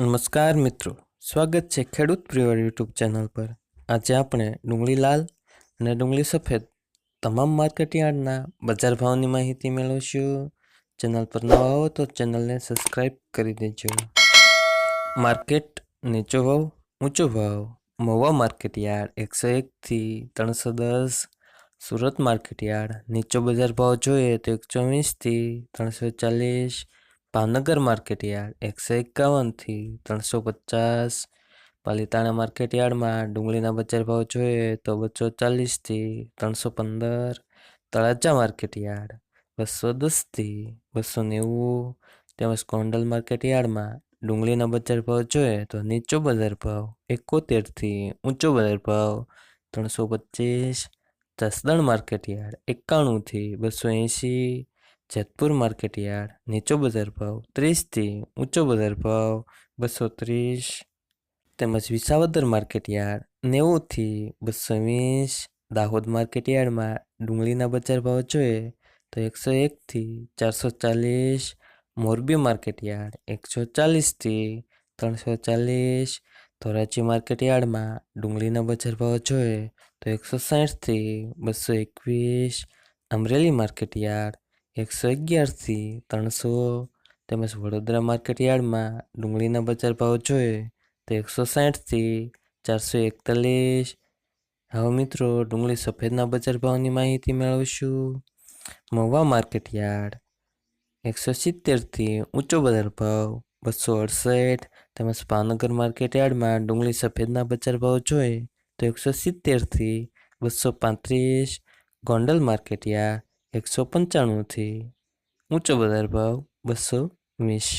નમસ્કાર મિત્રો. સ્વાગત છે ખેડૂત પ્રિયર યુટ્યુબ ચેનલ પર. આજે આપણે ડુંગળી લાલ અને ડુંગળી સફેદ તમામ માર્કેટયાર્ડના બજાર ભાવની માહિતી મેળવશું. ચેનલ પર નવા હો તો ચેનલને સબસ્ક્રાઈબ કરી દેજો. માર્કેટ નીચો ભાવ, ઊંચો ભાવ. મહુવા માર્કેટ યાર્ડ એકસો એકથી ત્રણસો દસ. સુરત માર્કેટ યાર્ડ નીચો બજાર ભાવ જોઈએ તો એકસો વીસથી ત્રણસો ચાલીસ. ભાવનગર માર્કેટ યાર્ડ એકસો એકાવનથી ત્રણસો પચાસ. પાલિતાણા માર્કેટ યાર્ડમાં ડુંગળીના બજાર ભાવ જોઈએ તો બસો ચાલીસથી ત્રણસો પંદર. તળાજા માર્કેટ યાર્ડ બસો દસથી બસો નેવું. તેમજ કોંડલ માર્કેટ યાર્ડમાં ડુંગળીના બજાર ભાવ જોઈએ તો નીચો બજાર ભાવ એકોતેરથી ઊંચો બજાર ભાવ ત્રણસો પચીસ. જસદણ માર્કેટ યાર્ડ એકાણુંથી બસો એંશી. જેતપુર માર્કેટ યાર્ડ નીચો બજાર ભાવ ત્રીસથી ઊંચો બજાર ભાવ બસો ત્રીસ, તેમજ વિસાવદર માર્કેટ યાર્ડ નેવુંથી બસો વીસ. દાહોદ માર્કેટ યાર્ડમાં ડુંગળીના બજાર ભાવ જોઈએ તો એકસો એકથી ચારસો ચાલીસ. મોરબી માર્કેટ યાર્ડ એકસો ચાલીસથી ત્રણસો ચાલીસ. ધોરાજી માર્કેટ યાર્ડમાં ડુંગળીના બજાર ભાવ જોઈએ તો એકસો સાઠથી બસો એકવીસ. અમરેલી માર્કેટ યાર્ડ એકસો અગિયારથી ત્રણસો તેમજ વડોદરા માર્કેટ યાર્ડમાં ડુંગળીના બજાર ભાવ જોઈએ તો એકસો સાઠથી ચારસો એકતાલીસ. હવે મિત્રો, ડુંગળી સફેદના બજાર ભાવની માહિતી મેળવીશું. માર્કેટ યાર્ડ, એકસો સિત્તેરથી ઊંચો બજાર ભાવ, બસો અડસઠ. તેમજ ભાવનગર માર્કેટ યાર્ડમાં ડુંગળી સફેદના બજાર ભાવ જોઈએ તો એકસો સિત્તેરથી બસો પાંત્રીસ. ગોંડલ માર્કેટ યાર્ડ એકસો પંચાણુંથી ઊંચો બજાર ભાવ બસો વીસ.